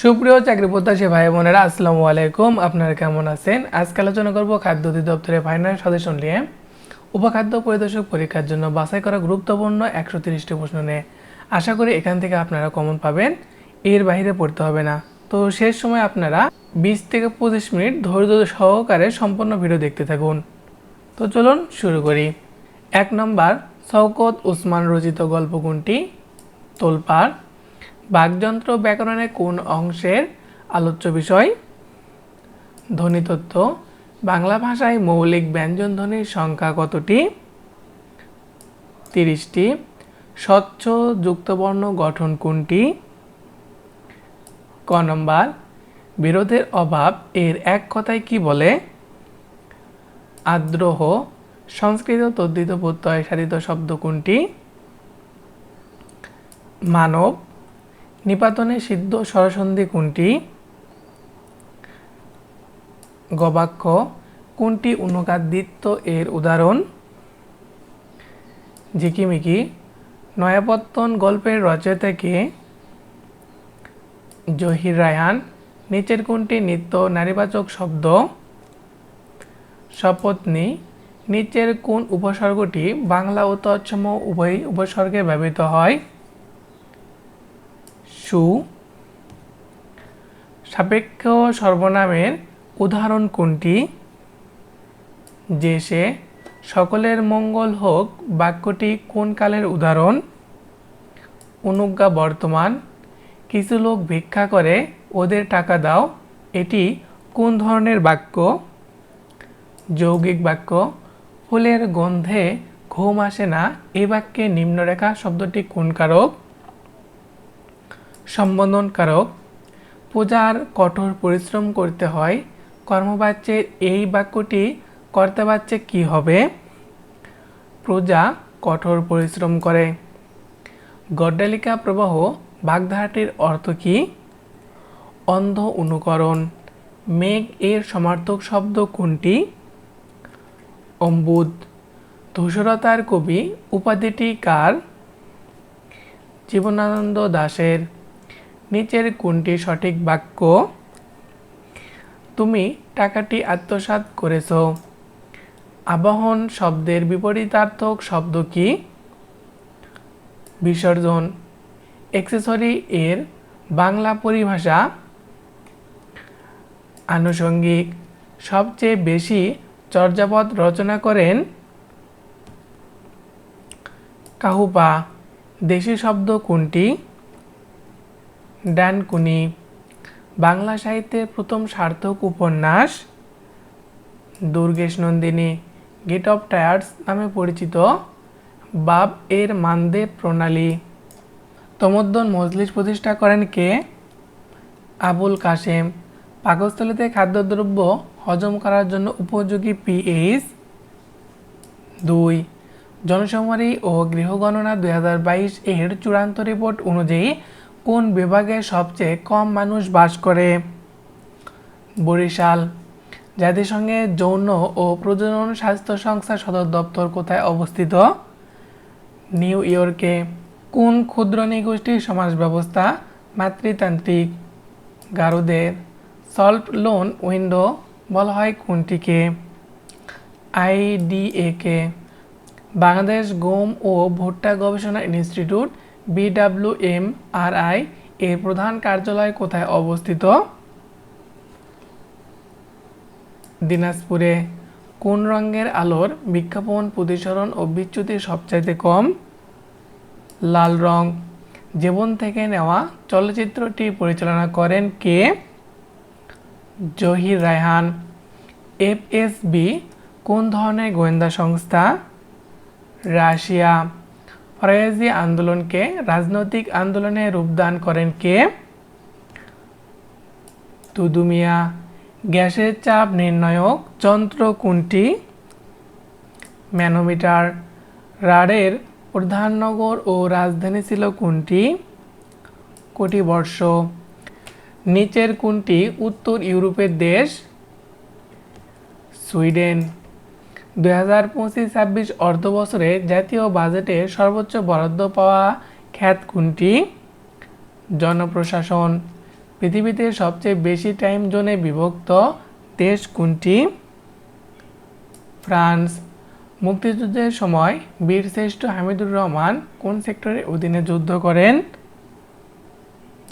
সুপ্রিয় চাকরি প্রত্যাশী ভাই বোনেরা, আসসালামু আলাইকুম। আপনারা কেমন আছেন? আজকে আলোচনা করব খাদ্য অধিদপ্তরের ফাইনাল সাজেশন নিয়ে। উপখাদ্য পরিদর্শক পরীক্ষার জন্য বাছাই করা গুরুত্বপূর্ণ একশো তিরিশটি প্রশ্ন নিয়ে। আশা করি এখান থেকে আপনারা কমন পাবেন। এর বাইরে পড়তে হবে না। তো শেষ সময় আপনারা বিশ থেকে পঁচিশ মিনিট ধৈর্য সহকারে সম্পূর্ণ ভিডিও দেখতে থাকুন। তো চলুন শুরু করি। এক নম্বর, শওকত উসমান রচিত গল্প কোনটি? তোলপাড়। বাকযন্ত্র ব্যাকরণের কোন অংশের আলোচ্য বিষয়? ধ্বনিতত্ত্ব বাংলা ভাষায় মৌলিক ব্যঞ্জন ধ্বনির সংখ্যা কতটি? তিরিশটি। স্বচ্ছ যুক্তবর্ণ গঠন কোনটি? ক নম্বর। বিরোধের অভাব এর এক কথায় কি বলে? আদ্রোহ। সংস্কৃত তদ্ধিত প্রত্যয় সাধিত শব্দ কোনটি? মানব। নিপাতনে সিদ্ধ স্বরসন্ধি কোনটি? গবাক্ষ। কোনটি অনুকাদিত্য এর উদাহরণ? ঝিকিমিকি। নয়াপত্তন গল্পের রচয়িতাকে জহির রায়হান। নিচের কোনটি নিত্য নারীবাচক শব্দ? সপত্নী। নিচের কোন উপসর্গটি বাংলা ও তৎসম উভয় উপসর্গে ব্যবহৃত হয়? সু সাপেক্ষ সর্বনামের উদাহরণ কোনটি? যে সে সকলের মঙ্গল হোক, বাক্যটি কোন কালের উদাহরণ? অনুজ্ঞা বর্তমান। কিছু লোক ভিক্ষা করে, ওদের টাকা দাও। এটি কোন ধরনের বাক্য? যৌগিক বাক্য। ফুলের গন্ধে ঘুম আসে না। এ বাক্যে নিম্নরেখা শব্দটি কোন কারক? সম্বোধন কারক পূজার কঠোর পরিশ্রম করতে হয়। কর্মবাচ্যের এই বাক্যটি কর্তাবাচ্যে কি হবে? প্রজা কঠোর পরিশ্রম করে। গড্ডালিকা প্রবাহ বাগধারাটির অর্থ কি? অন্ধ অনুকরণ। মেঘ এর সমার্থক শব্দ কোনটি? অম্বুদ। ধূসরতার কবি উপাধিটি কার? জীবনানন্দ দাশের নিচের কোনটি সঠিক বাক্য? তুমি টাকাটি আত্মসাৎ করেছ। আবাহন শব্দের বিপরীতার্থক শব্দ কি? বিসর্জন। এক্সেসরি এর বাংলা পরিভাষা আনুষঙ্গিক। সবচেয়ে বেশি চর্যাপদ রচনা করেন কাহুপা। দেশি শব্দ কোনটি? ডানকুনি বাংলা সাহিত্যের প্রথম সার্থক উপন্যাস Durgesh Nandini, gate of tears নামে পরিচিত বাব এর মানদেব প্রণালী। তমদ্দন মজলিস প্রতিষ্ঠা করেন কে? আবুল কাশেম। পাকস্থলীতে খাদ্যদ্রব্য হজম করার জন্য উপযোগী পিএইচ দুই। জনশুমারি ও গৃহগণনা দু হাজার বাইশ এর চূড়ান্ত রিপোর্ট অনুযায়ী কোন বিভাগে সবচেয়ে কম মানুষ বাস করে? বরিশাল। জাতিসংঘের যৌন ও প্রজনন স্বাস্থ্য সংস্থার সদর দপ্তর কোথায় অবস্থিত? নিউ ইয়র্কে। কোন ক্ষুদ্র নিগোষ্ঠীর সমাজ ব্যবস্থা মাতৃতান্ত্রিক? গারুদের। সল্ট লোন উইন্ডো বলা হয় কোনটিকে? আইডিএকে। বাংলাদেশ গম ও ভুট্টা গবেষণা ইনস্টিটিউট বিডাব্লিউএমআরআই এর প্রধান কার্যালয় কোথায় অবস্থিত? দিনাজপুরে। কোন রঙের আলোর বিজ্ঞাপন প্রতিসরণ ও বিচ্যুতি সবচাইতে কম? লাল রং। জীবন থেকে নেওয়া চলচ্চিত্রটি পরিচালনা করেন কে? জহির রায়হান। এফএসবি কোন ধরনের গোয়েন্দা সংস্থা? রাশিয়া। ফরাজি আন্দোলনকে রাজনৈতিক আন্দোলনে রূপদান করেন কে? তুদুমিয়া। গ্যাসের চাপ নির্ণায়ক যন্ত্র কোনটি? ম্যানোমিটার। রাডের প্রধান নগর ও রাজধানী ছিল কোনটি? কোটিবর্ষ। নিচের কোনটি উত্তর ইউরোপের দেশ? সুইডেন। হাজার পঁচিশ ছাব্বিশ অর্থ বছরে জাতীয় বাজেটে সর্বোচ্চ বরাদ্দ পাওয়া খ্যাত কোনটি? জনপ্রশাসন। পৃথিবীতে সবচেয়ে বেশি টাইম জোনে বিভক্ত দেশ কোনটি? ফ্রান্স। মুক্তিযুদ্ধের সময় বীরশ্রেষ্ঠ হামিদুর রহমান কোন সেক্টরের অধীনে যুদ্ধ করেন?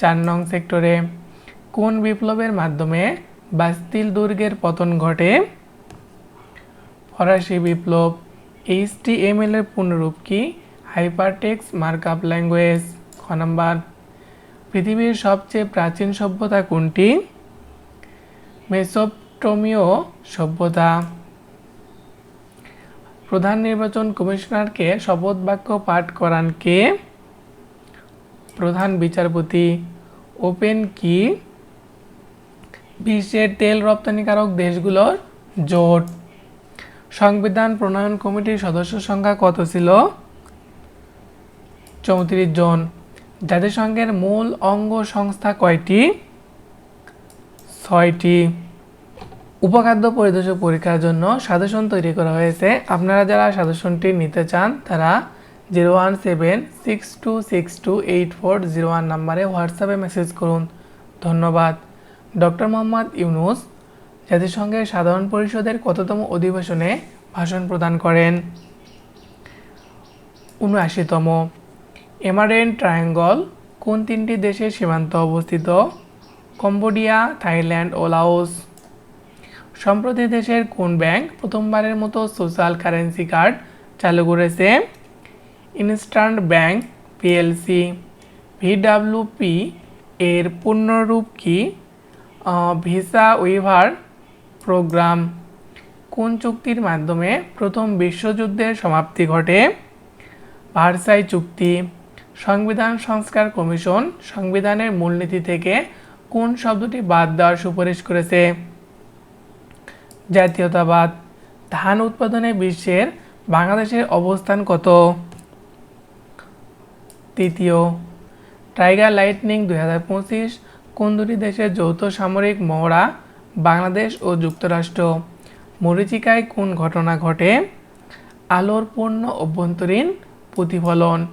চার নং সেক্টরে। কোন বিপ্লবের মাধ্যমে বাস্তিল দুর্গের পতন ঘটে? ফরাসি বিপ্লব এইচটিএমএল এর পুনরূপ কি? হাইপারটেক্স মার্কআপ ল্যাঙ্গুয়েজ খ নাম্বার। পৃথিবীর সবচেয়ে প্রাচীন সভ্যতা কোনটি? মেসোপটোমীয় সভ্যতা। প্রধান নির্বাচন কমিশনারকে শপথ বাক্য পাঠ করান কে? প্রধান বিচারপতি। ওপেন কি? বিশ্বের তেল রপ্তানিকারক দেশগুলোর জোট। সংবিধান প্রণয়ন কমিটির সদস্য সংখ্যা কত ছিল? চৌত্রিশ জন। জাতিসংঘের মূল অঙ্গ সংস্থা কয়টি? ছয়টি। উপখাদ্য পরিদর্শক পরীক্ষার জন্য সাজেশন তৈরি করা হয়েছে। আপনারা যারা সাজেশনটি নিতে চান, তারা zero one seven six two six two eight four zero one নাম্বারে হোয়াটসঅ্যাপে মেসেজ করুন। ধন্যবাদ। ডক্টর মোহাম্মদ ইউনুস জাতিসংঘের সাধারণ পরিষদের কততম অধিবেশনে ভাষণ প্রদান করেন? উনআশিতম। এমারেন ট্রায়াঙ্গল, কোন তিনটি দেশের সীমান্ত অবস্থিত? কম্বোডিয়া, থাইল্যান্ড ও লাওস। সম্প্রতি দেশের কোন ব্যাংক প্রথমবারের মতো সোশ্যাল কারেন্সি কার্ড চালু করেছে? Instant bank, PLC. ভিডাব্লিউপি এর পূর্ণরূপ কি? Visa waiver program. কোন চুক্তির মাধ্যমে প্রথম বিশ্বযুদ্ধের সমাপ্তি ঘটে? ভার্সাই চুক্তি। সংবিধান সংস্কার কমিশন সংবিধানের মূলনীতি থেকে কোন শব্দটি বাদ দেওয়ার সুপারিশ করেছে? জাতীয়তাবাদ। ধান উৎপাদনে বিশ্বের বাংলাদেশের অবস্থান কত? তৃতীয়। টাইগার লাইটনিং দুই হাজার পঁচিশ। কোন দুটি দেশের যৌথ সামরিক মহড়া বাংলাদেশ ও যুক্তরাষ্ট্র মরিচিকায় কোন ঘটনা ঘটে? আলোর পূর্ণ অভ্যন্তরীণ প্রতিফলন।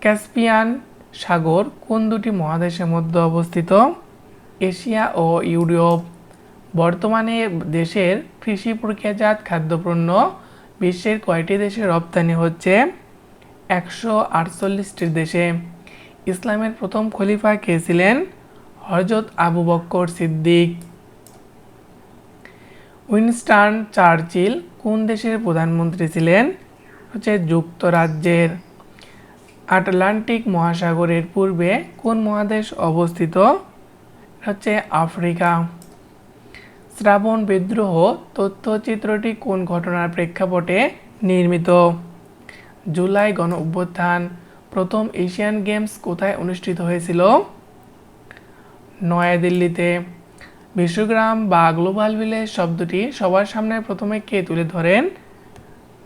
ক্যাসপিয়ান সাগর কোন দুটি মহাদেশের মধ্যে অবস্থিত? এশিয়া ও ইউরোপ। বর্তমানে দেশের কৃষি প্রক্রিয়াজাত খাদ্যপণ্য বিশ্বের কয়টি দেশে রপ্তানি হচ্ছে? একশো আটচল্লিশটি দেশে। ইসলামের প্রথম খলিফা কে ছিলেন? হজরত Abu Bakr Siddique. Winston Churchill কোন দেশের প্রধানমন্ত্রী ছিলেন? হচ্ছে যুক্তরাজ্যের। আটলান্টিক মহাসাগরের পূর্বে কোন মহাদেশ অবস্থিত? হচ্ছে আফ্রিকা। শ্রাবণ বিদ্রোহ তথ্যচিত্রটি কোন ঘটনার প্রেক্ষাপটে নির্মিত? জুলাই গণ অভ্যুত্থান প্রথম এশিয়ান গেমস কোথায় অনুষ্ঠিত হয়েছিল? নয়াদিল্লিতে। বিশ্বগ্রাম বা গ্লোবাল ভিলেজ শব্দটি সবার সামনে প্রথমে কে তুলে ধরেন?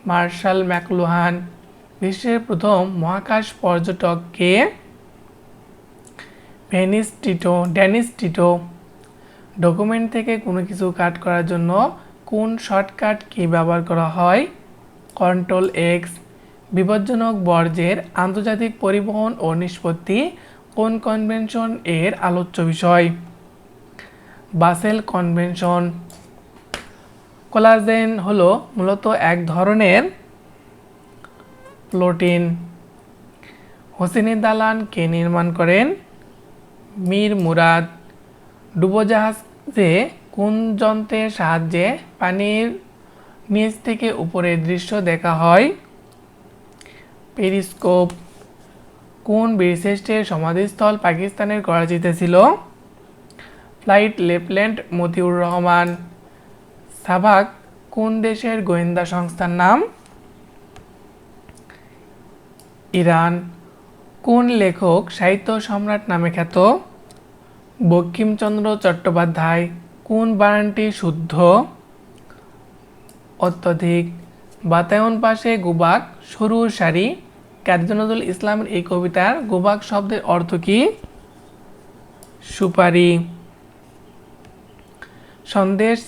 Marshall McLuhan. বিশ্বের প্রথম মহাকাশ পর্যটক কে? Dennis Tito Dennis Tito. Document থেকে কোনো কিছু কাট করার জন্য কোন শর্টকাট কি ব্যবহার করা হয়? Control X. বিপজ্জনক বর্জ্যের আন্তর্জাতিক পরিবহন ও নিষ্পত্তি কোন কনভেনশন এর আলোচ্য বিষয়? বাসেল কনভেনশন কোলাজেন হলো মূলত এক ধরনের প্লোটিন হোসেনি দালান কে নির্মাণ করেন মীর মুরাদ। ডুবোজাহাজে কোন যন্ত্রের সাহায্যে পানির নিচ থেকে উপরের দৃশ্য দেখা হয়? পেরিস্কোপ। কোন বীরশ্রেষ্ঠের সমাধিস্থল পাকিস্তানের করাচিতে ছিল? Flight lieutenant Matiur Rahman. SAVAK কোন দেশের গোয়েন্দা সংস্থার নাম? ইরান। কোন লেখক সাহিত্য সম্রাট নামে খ্যাত? বঙ্কিমচন্দ্র চট্টোপাধ্যায়, কোন বানানটি শুদ্ধ? অত্যধিক। বাতায়ন পাশে গুবাক সরু সারি কাজী ইসলামের এই কবিতার গুবাক শব্দের অর্থ কি? সুপারি। সন্দেশ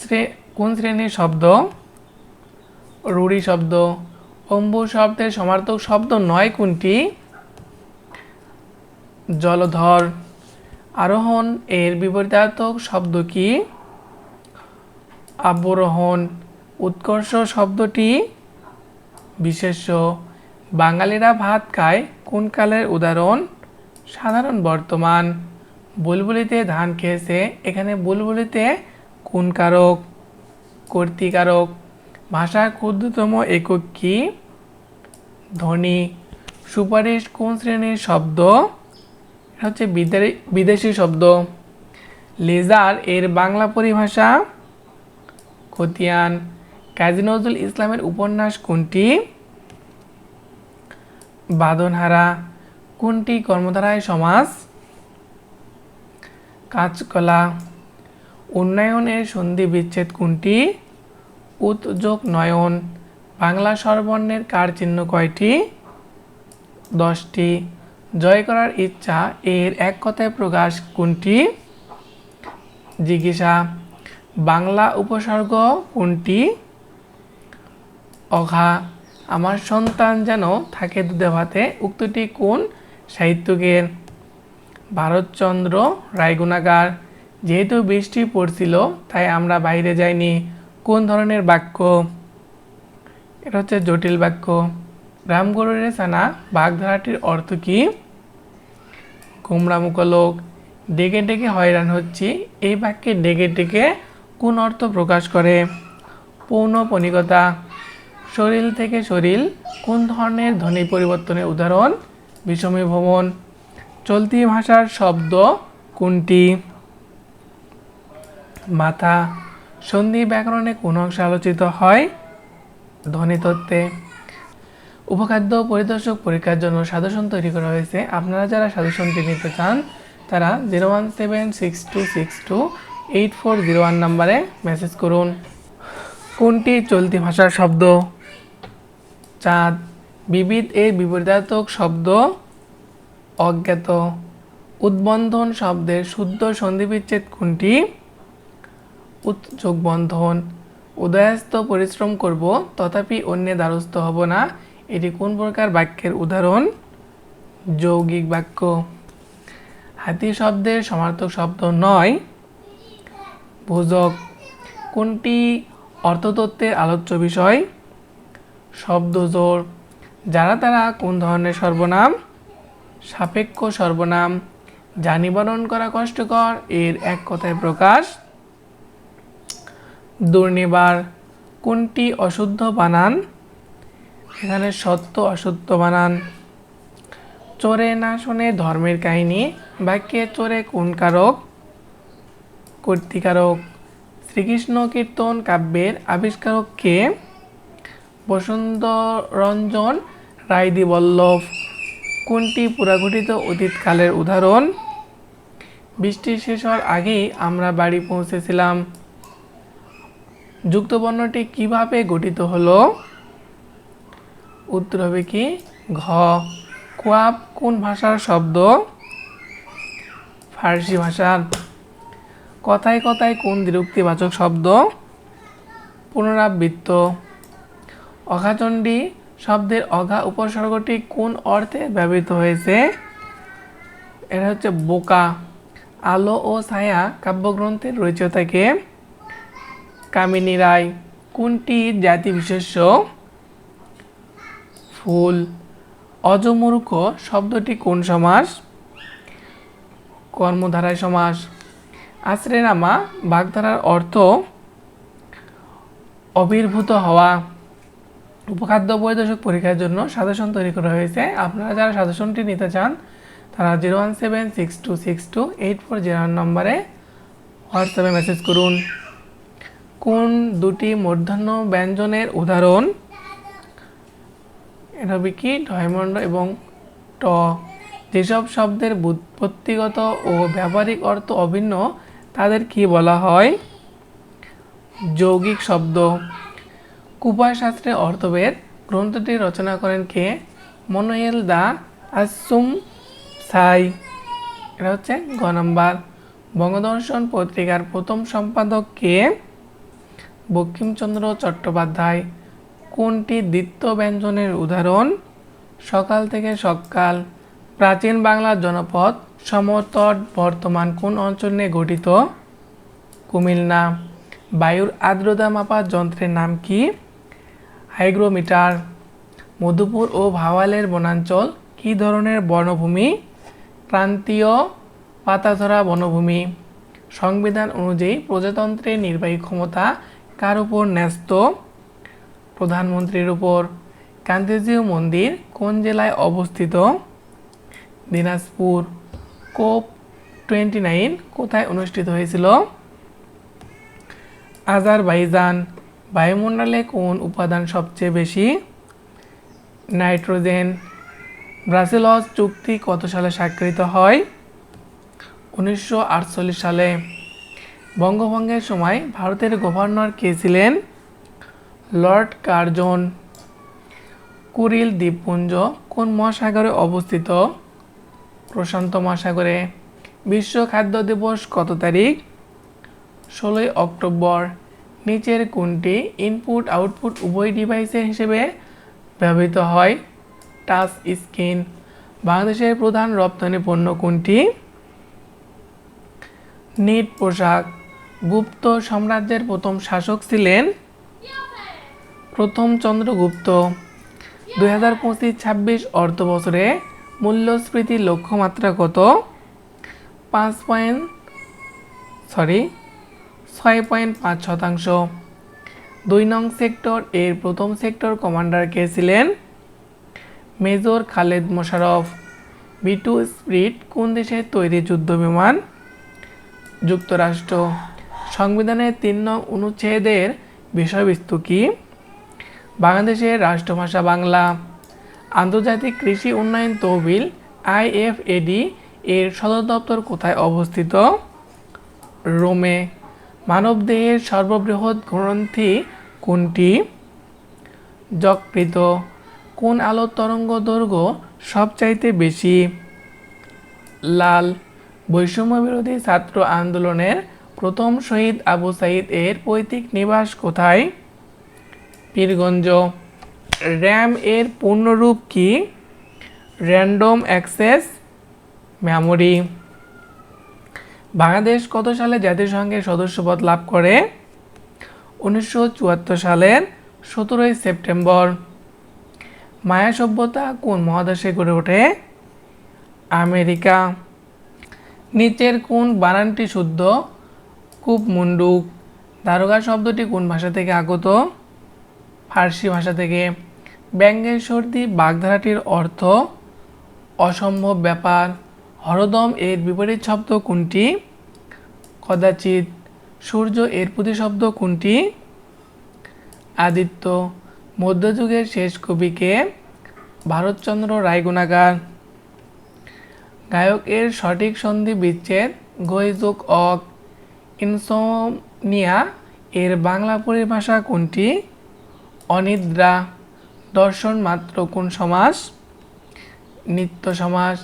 কোন শ্রেণির শব্দ? রুড়ি শব্দ। অম্বু শব্দের সমার্থক শব্দ নয় কোনটি? জলধর। আরোহণ এর বিপরীতার্থক শব্দ কি? আবরোহণ। উৎকর্ষ শব্দটি বিশেষ্য। বাঙালিরা ভাত খায় কোন কালের উদাহরণ? সাধারণ বর্তমান। বুলবুলিতে ধান খেয়েছে, এখানে বুলবুলিতে কোন কারক কর্তিকারক, ভাষার ক্ষুদ্রতম একক কি? ধ্বনি, সুপারিশ কোন শ্রেণির শব্দ? এটা হচ্ছে বিদেশি শব্দ। লেজার এর বাংলা পরিভাষা। খতিয়ান, কাজী নজরুল ইসলামের উপন্যাস কোনটি? বাদনহারা, কোনটি কর্মধারায় সমাজ? কাজকলা উন্নয়নের সন্ধি বিচ্ছেদ কোনটি? উৎযোগ নয়ন। বাংলা স্বরবর্ণের কার চিহ্ন কয়টি? দশটি। জয় করার ইচ্ছা এর এক কথায় প্রকাশ কোনটি? জিজ্ঞাসা। বাংলা উপসর্গ কোনটি? অঘা। আমার সন্তান যেন থাকে দুধে ভাতে উক্তটি কোন সাহিত্যকের? ভারতচন্দ্র রায়গুণাগার। যেহেতু বৃষ্টি পড়ছিল, তাই আমরা বাইরে যাইনি। কোন ধরনের বাক্য? এটা হচ্ছে জটিল বাক্য। রামগরুরের সানা বাগধারাটির অর্থ কি? কুমড়ামুখ লোক। ডেকে ডেকে হয়রান হচ্ছি। এই বাক্যে ডেকে ডেকে কোন অর্থ প্রকাশ করে? পৌনপনিকতা শরীর থেকে শরীর কোন ধরনের ধ্বনি পরিবর্তনের উদাহরণ? বিষমী ভ্রমণ। চলতি ভাষার শব্দ কোনটি? মাথা সন্ধি ব্যাকরণে কোন অংশ আলোচিত হয়? ধ্বনিতত্ত্বে উপখাদ্য পরিদর্শক পরীক্ষার জন্য সাজেশন তৈরি করা হয়েছে। আপনারা যারা সাজেশনটি নিতে চান, তারা zero one seven six two six two eight four zero one নাম্বারে মেসেজ করুন। কোনটি চলতি ভাষার শব্দ? চাঁদ। বিবিধ এর বিপরীতার্থক শব্দ অজ্ঞাত। উদ্বন্ধন শব্দের শুদ্ধ সন্ধিবিচ্ছেদ কোনটি? উৎযোগ বন্ধন উদয়াস্ত পরিশ্রম করব, তথাপি অন্যে দ্বারস্থ হব না। এটি কোন প্রকার বাক্যের উদাহরণ? যৌগিক বাক্য। হাতি শব্দের সমার্থক শব্দ নয়। ভোজক। কোনটি অর্থতত্ত্বের আলোচ্য বিষয়? শব্দজোড় যারা তারা কোন ধরনের সর্বনাম? সাপেক্ষ সর্বনাম। যা নিবারণ করা কষ্টকর, এর এক কথায় প্রকাশ দুর্নিবার, কোনটি অশুদ্ধ বানান? এখানে সত্য অশুদ্ধ বানান। চোরে না শোনে ধর্মের কাহিনী, বাক্যে চোরে কোন কারক? কর্তিকারক, শ্রীকৃষ্ণ কীর্তন কাব্যের আবিষ্কারক কে? বসন্ত রঞ্জন রায়দি বল্লভ কোনটি পুরাঘটিত অতীতকালের উদাহরণ? বৃষ্টি শেষ হওয়ার আগেই আমরা বাড়ি পৌঁছেছিলাম। যুক্তবর্ণটি কীভাবে গঠিত হলো? উত্তর হবে কি? ঘ। কোয়াব কোন ভাষার শব্দ? ফার্সি ভাষার কথায় কথায় কোন বিরক্তিবাচক শব্দ? পুনরাবৃত্ত। অঘাচণ্ডী শব্দের অঘা উপসর্গটি কোন অর্থে ব্যবহৃত হয়েছে? এটা হচ্ছে বোকা। আলো ও ছায়া কাব্যগ্রন্থের রচয়িতাকে কামিনী রায়, কোনটি জাতি বিশেষ্য, ফুল, অজমূর্খ, শব্দটি কোন সমাস? কর্মধারায় সমাস। আশ্রে নামা বাগধারার অর্থ অবির্ভূত হওয়া। উপখাদ্য পরিদর্শক পরীক্ষার জন্য সাজেশন তৈরি করা হয়েছে। আপনারা যারা সাজেশনটি নিতে চান, তারা zero one seven six two six two eight four zero নম্বরে হোয়াটসঅ্যাপে মেসেজ করুন। কোন দুটি মূর্ধন্য ব্যঞ্জনের উদাহরণ? এটা হবে কি? ঢয়মণ্ড এবং ট। যেসব শব্দের বুৎপত্তিগত ও ব্যবহারিক অর্থ অভিন্ন, তাদের কি বলা হয়? যৌগিক শব্দ। কুপায় শাস্ত্রে অর্থবেদ গ্রন্থটি রচনা করেন কে? মনোয়েল দা আসুম সাই। এটা হচ্ছে গ নাম্বার। বঙ্গদর্শন পত্রিকার প্রথম সম্পাদক কে? বঙ্কিমচন্দ্র চট্টোপাধ্যায়। কোনটি দ্বিত্ব ব্যঞ্জনের উদাহরণ? সকাল থেকে সকাল। প্রাচীন বাংলার জনপদ সমতট বর্তমান কোন অঞ্চল নিয়ে গঠিত? কুমিল্লা। বায়ুর আর্দ্রতা মাপার যন্ত্রের নাম কি? হাইগ্রোমিটার। মধুপুর ও ভাওয়ালের বনাঞ্চল কী ধরনের বনভূমি? ক্রান্তীয় পাতাধরা বনভূমি। সংবিধান অনুযায়ী প্রজাতন্ত্রের নির্বাহী ক্ষমতা কার উপর ন্যস্ত? প্রধানমন্ত্রীর উপর। কান্তিজিউ মন্দির কোন জেলায় অবস্থিত? দিনাজপুর। কোপ টোয়েন্টি নাইন কোথায় অনুষ্ঠিত হয়েছিল? আজারবাইজান। বায়ুমণ্ডলে কোন উপাদান সবচেয়ে বেশি? নাইট্রোজেন। ব্রাসেলস চুক্তি কত সালে স্বাক্ষরিত হয়? উনিশশো আটচল্লিশ সালে। বঙ্গভঙ্গের সময় ভারতের গভর্নর কে ছিলেন? Lord Curzon. কুরিল দ্বীপপুঞ্জ কোন মহাসাগরে অবস্থিত? প্রশান্ত মহাসাগরে। বিশ্ব খাদ্য দিবস কত তারিখ? ষোলোই অক্টোবর। নিচের কোনটি ইনপুট আউটপুট উভয় ডিভাইসের হিসেবে ব্যবহৃত হয়? Touch screen. বাংলাদেশের প্রধান রপ্তানি পণ্য কোনটি? নিট পোশাক। গুপ্ত সাম্রাজ্যের প্রথম শাসক ছিলেন প্রথম চন্দ্রগুপ্ত। দুই হাজার পঁচিশ, ছাব্বিশ অর্থ বছরে মূল্যস্ফীতির লক্ষ্যমাত্রা কত? পাঁচ পয়েন্ট, সরি, ছয় পয়েন্ট পাঁচ শতাংশ। দুই নং সেক্টর, এর প্রথম সেক্টর কমান্ডার কে ছিলেন? Major Khaled Mosharraf B two spirit কোন দেশের তৈরি যুদ্ধ বিমান যুক্তরাষ্ট্র। সংবিধানের তিন নং অনুচ্ছেদের বিষয়বস্তু কি? বাংলাদেশের রাষ্ট্রভাষা বাংলা, আন্তর্জাতিক কৃষি উন্নয়ন তহবিল, আইএফএডি এর সদর দপ্তর কোথায় অবস্থিত? রোমে। মানবদেহের সর্ববৃহৎ গ্রন্থি কোনটি? যকৃত। কোন আলোর তরঙ্গ দৈর্ঘ্য সবচাইতে বেশি? লাল। বৈষম্য বিরোধী ছাত্র আন্দোলনের প্রথম শহীদ আবু সাইদ এর পৈতৃক নিবাস কোথায়? পীরগঞ্জ। র্যাম এর পূর্ণরূপ কি? Random access memory. বাংলাদেশ কত সালে জাতিসংঘের সদস্যপদ লাভ করে? উনিশশো চুয়াত্তর সালের সতেরোই সেপ্টেম্বর। মায়া সভ্যতা কোন মহাদেশে গড়ে ওঠে? আমেরিকা। নিচের কোন বানানটি শুদ্ধ? কূপ মুন্ডুক। দারোগা শব্দটি কোন ভাষা থেকে আগত? ফার্সি ভাষা থেকে। ব্যঙ্গের সর্দি বাগধারাটির অর্থ, অসম্ভব ব্যাপার। হরদম এর বিপরীত শব্দ কোনটি? কদাচিৎ সূর্য এর প্রতিশব্দ কোনটি? আদিত্য, মধ্যযুগের শেষ কবিকে ভারতচন্দ্র রায়গুণাগার গায়কের সঠিক সন্ধি বিচ্ছেদ গৈযোগ অক। ইনসোনিয়া এর বাংলা পরিভাষা কোনটি? অনিদ্রা, দর্শন মাত্র কোন সমাস? নিত্য সমাস,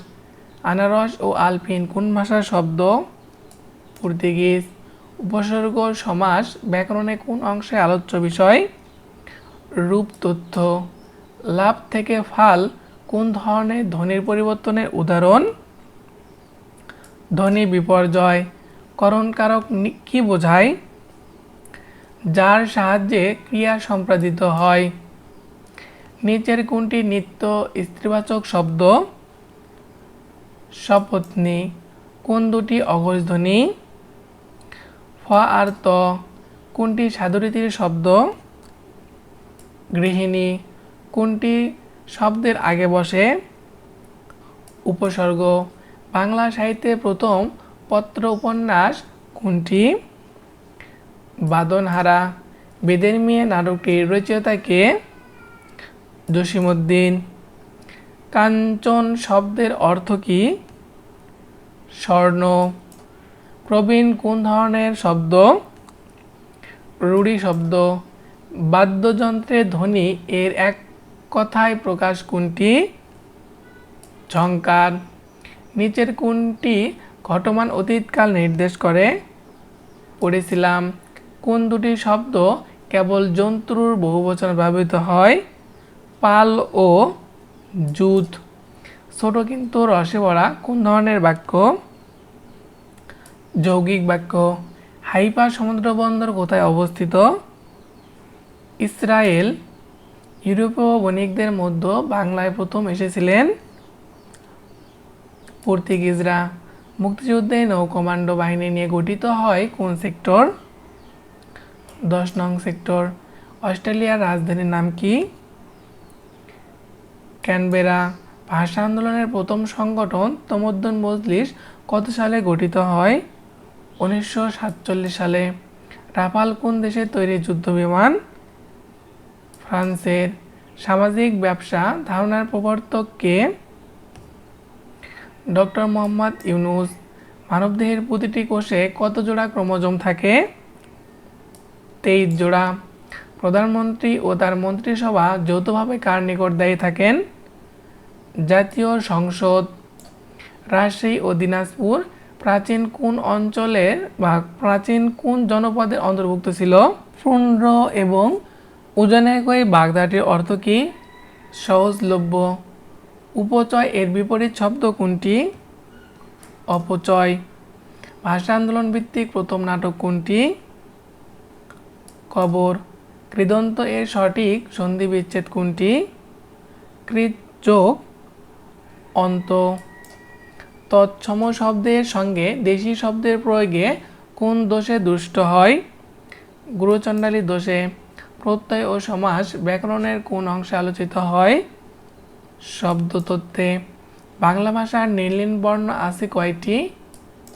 আনারস ও আলপিন কোন ভাষার শব্দ? পর্তুগিজ, উপসর্গ সমাস ব্যাকরণে কোন অংশে আলোচ্য বিষয়? রূপ তথ্য, লাভ থেকে ফাল কোন ধরনের ধ্বনির পরিবর্তনের উদাহরণ? ধ্বনি বিপর্যয় করণকারক কি বোঝায়? যার সাহায্যে ক্রিয়া সম্পাদিত হয়। নিচের কোনটি নিত্য স্ত্রীবাচক শব্দ? সপত্নী কোন দুটি অঘোষ ধ্বনি ফ আর ত। কোনটি সাধুরীতির শব্দ? গৃহিণী। কোনটি শব্দের আগে বসে? উপসর্গ। বাংলা সাহিত্যে প্রথম পত্র উপন্যাস কোনটি? বাদনহারা, বেদের মেয়ে নাটকটির রচয়িতাকে জসিমুদ্দিন কাঞ্চন শব্দের অর্থ কি? স্বর্ণ। প্রবীণ কোন ধরনের শব্দ? রুড়ি শব্দ। বাদ্যযন্ত্রের ধ্বনি এর এক কথায় প্রকাশ কোনটি? ঝঙ্কার নিচের কোনটি ঘটমান অতীতকাল নির্দেশ করে। পড়েছিলাম, কোন দুটি শব্দ কেবল জন্তুর বহুবচন ব্যবহৃত হয়? পাল ও জুত। ছোট কিন্তু রসে ভরা কোন ধরনের বাক্য? যৌগিক বাক্য হাইপা সমুদ্র বন্দর কোথায় অবস্থিত? ইসরায়েল, ইউরোপীয় বণিকদের মধ্যে বাংলায় প্রথম এসেছিলেন। পর্তুগিজরা মুক্তিযুদ্ধে নৌ কমান্ডো বাহিনী নিয়ে গঠিত হয় কোন সেক্টর? দশ নং সেক্টর। অস্ট্রেলিয়ার রাজধানীর নাম কি? ক্যানবেরা। ভাষা আন্দোলনের প্রথম সংগঠন তমদ্দন মজলিস কত সালে গঠিত হয়? উনিশশো সাতচল্লিশ সালে। রাফাল কোন দেশের তৈরি যুদ্ধবিমান ফ্রান্সের। সামাজিক ব্যবসা ধারণার প্রবর্তক কে? ডক্টর মোহাম্মদ ইউনুস, মানবদেহের প্রতিটি কোষে কত জোড়া ক্রোমোজোম থাকে? তেইশ জোড়া। প্রধানমন্ত্রী ও তার মন্ত্রিসভা যৌথভাবে কার নিকট দায়ী থাকেন? জাতীয় সংসদ। রাজশাহী ও দিনাজপুর প্রাচীন কোন অঞ্চলের বা প্রাচীন কোন জনপদের অন্তর্ভুক্ত ছিল? পুণ্ড এবং কই বাগদাটির অর্থ কী? সহজলভ্য। উপচয় এর বিপরীত শব্দ কোনটি? অপচয়। ভাষা আন্দোলন ভিত্তিক প্রথম নাটক কোনটি? কবর। কৃদন্ত এর সঠিক সন্ধি বিচ্ছেদ কোনটি? কৃত যোগ অন্ত। তৎসম শব্দের সঙ্গে দেশি শব্দের প্রয়োগে কোন দোষে দুষ্ট হয়? গুরুচণ্ডালী দোষে। প্রত্যয় ও সমাস ব্যাকরণের কোন অংশে আলোচিত হয়? শব্দ তথ্যে বাংলা ভাষার নীলিন বর্ণ আছে কয়টি?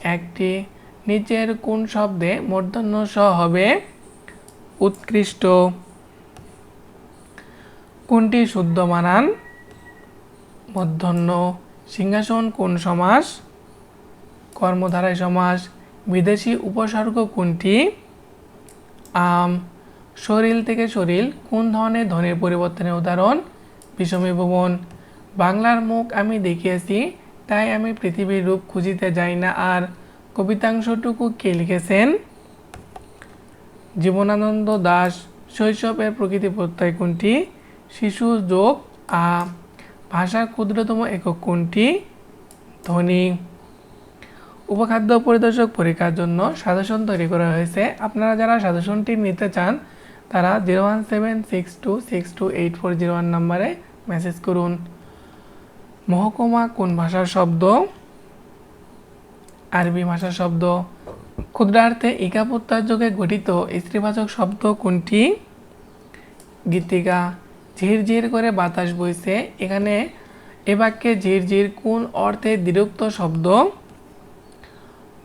একটি, নিচের কোন শব্দে মূর্ধন্য স হবে? উৎকৃষ্ট। কোনটি শুদ্ধ মানান? মধ্যাহ্ন। সিংহাসন কোন সমাস? কর্মধারায় সমাস। বিদেশি উপসর্গ কোনটি? আম। শরীর থেকে শরীর কোন ধরনের ধ্বনির পরিবর্তনের উদাহরণ? বিষমী ভুবন। বাংলার মুখ আমি দেখিয়েছি, তাই আমি পৃথিবীর রূপ খুঁজিতে যাই না। আর কবিতাংশটুকু কে লিখেছেন? জীবনানন্দ দাস, শৈশবের প্রকৃতি প্রত্যয় কোনটি? শিশু যোগ, আ, ভাষার ক্ষুদ্রতম একক কোনটি? ধ্বনি। উপখাদ্য পরিদর্শক পরীক্ষার জন্য সাজেশন তৈরি করা হয়েছে। আপনারা যারা সাজেশনটি নিতে চান, তারা zero one seven six two six two eight four zero one নাম্বারে মেসেজ করুন। মহকুমা কোন ভাষার শব্দ? আরবি ভাষার শব্দ। ক্ষুদ্রার্থে ইকা প্রত্যয় যোগে গঠিত স্ত্রীবাচক শব্দ কোনটি? গীতিকা ঝিরঝির করে বাতাস বইছে। এখানে এ বাক্যে ঝিরঝির কোন অর্থে দ্বিরুক্ত শব্দ?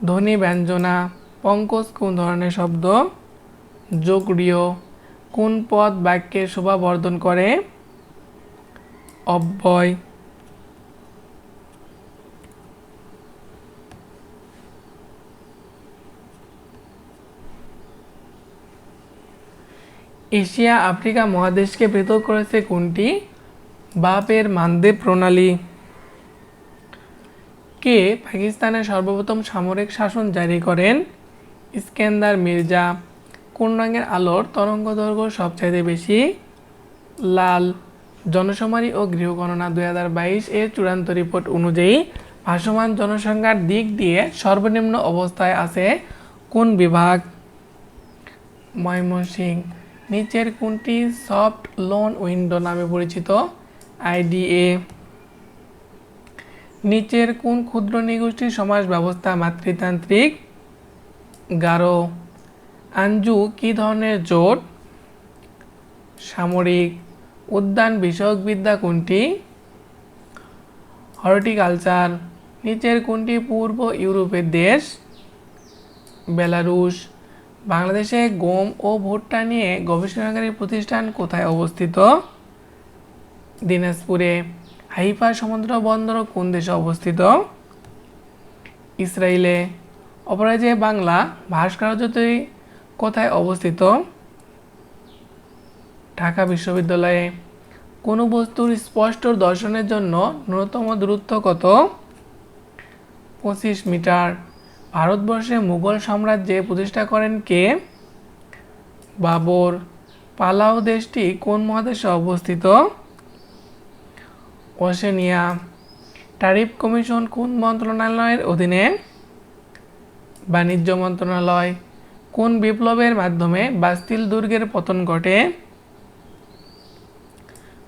ধ্বনি ব্যঞ্জনা, পঙ্কজ কোন ধরনের শব্দ? যোগড়ীয় কোন পদ বাক্যের শোভা বর্ধন করে? অব্যয় এশিয়া, আফ্রিকা মহাদেশকে পৃথক করেছে কোনটি? বাপের মানদেব প্রণালী। কে পাকিস্তানের সর্বপ্রথম সামরিক শাসন জারি করেন? ইস্কেন্দার মির্জা। কোন রঙের আলোর তরঙ্গ দৈর্ঘ্য সবচাইতে বেশি? লাল। জনশুমারি ও গৃহগণনা দুই হাজার বাইশ এর চূড়ান্ত রিপোর্ট অনুযায়ী ভাসমান জনসংখ্যার দিক দিয়ে সর্বনিম্ন অবস্থায় আছে কোন বিভাগ? ময়মনসিংহ। নিচের কোনটি সফট লোন উইন্ডো নামে পরিচিত? আইডিএ। নিচের কোন ক্ষুদ্র নিগোষ্ঠীর সমাজ ব্যবস্থা মাতৃতান্ত্রিক? গারো। আঞ্জু, কি ধরনের জোট? সামরিক। উদ্যান বিষয়ক বিদ্যা কোনটি? হর্টিকালচার। নিচের কোনটি পূর্ব ইউরোপের দেশ? বেলারুশ। বাংলাদেশে গম ও ভুট্টা নিয়ে গবেষণাকারী প্রতিষ্ঠান কোথায় অবস্থিত? দিনাজপুরে, হাইফা সমুদ্র বন্দর কোন দেশে অবস্থিত? ইসরায়েলে অপরাজয় বাংলা ভাস্কর্যটি কোথায় অবস্থিত? ঢাকা বিশ্ববিদ্যালয়ে, কোনো বস্তুর স্পষ্ট দর্শনের জন্য ন্যূনতম দূরত্ব কত? পঁচিশ মিটার। ভারতবর্ষে মুঘল সাম্রাজ্যে প্রতিষ্ঠা করেন কে? বাবর। পালাও দেশটি কোন মহাদেশে অবস্থিত? ওশেনিয়া। ট্যারিফ কমিশন কোন মন্ত্রণালয়ের অধীনে? বাণিজ্য মন্ত্রণালয়। কোন বিপ্লবের মাধ্যমে বাস্তিল দুর্গের পতন ঘটে?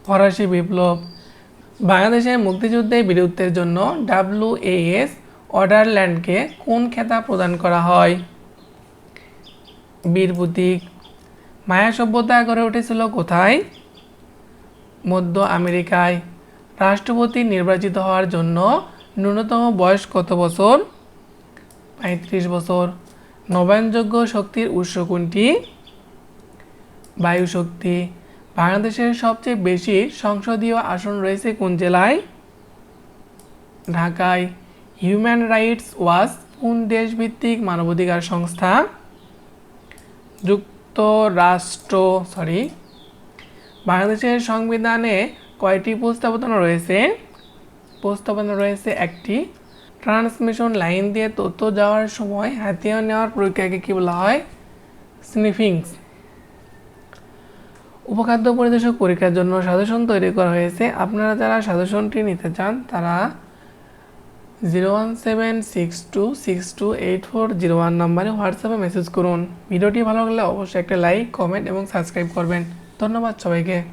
ফরাসি বিপ্লব। বাংলাদেশের মুক্তিযুদ্ধের বীরত্বের জন্য ডাব্লিউএএস অর্ডারল্যান্ডকে কোন খেতাব প্রদান করা হয়? বীর মায়া সভ্যতা গড়ে উঠেছিল কোথায়? মধ্য আমেরিকায়। রাষ্ট্রপতি নির্বাচিত হওয়ার জন্য ন্যূনতম বয়স কত বছর? পঁয়ত্রিশ বছর। নবায়নযোগ্য শক্তির উৎস কোনটি? বায়ু শক্তি বাংলাদেশের সবচেয়ে বেশি সংসদীয় আসন রয়েছে কোন জেলায়? ঢাকায়। হিউম্যান রাইটস ওয়াচ কোন দেশভিত্তিক মানবাধিকার সংস্থা? যুক্তরাষ্ট্র সরি বাংলাদেশের সংবিধানে কয়টি প্রস্তাবনা রয়েছে? প্রস্তাবনা রয়েছে একটি। ট্রান্সমিশন লাইন দিয়ে তথ্য যাওয়ার সময় হাতিয়ার নেওয়ার প্রক্রিয়াকে কী বলা হয়? স্নিফিংস। উপখাদ্য পরিদর্শক পরীক্ষার জন্য সাজেশন তৈরি করা হয়েছে। আপনারা যারা সাজেশনটি নিতে চান, তারা zero one seven six two six two eight four zero one নাম্বারে হোয়াটসঅ্যাপে মেসেজ করুন। ভিডিওটি ভালো লাগলে অবশ্যই একটা লাইক কমেন্ট এবং সাবস্ক্রাইব করবেন। ধন্যবাদ সবাইকে।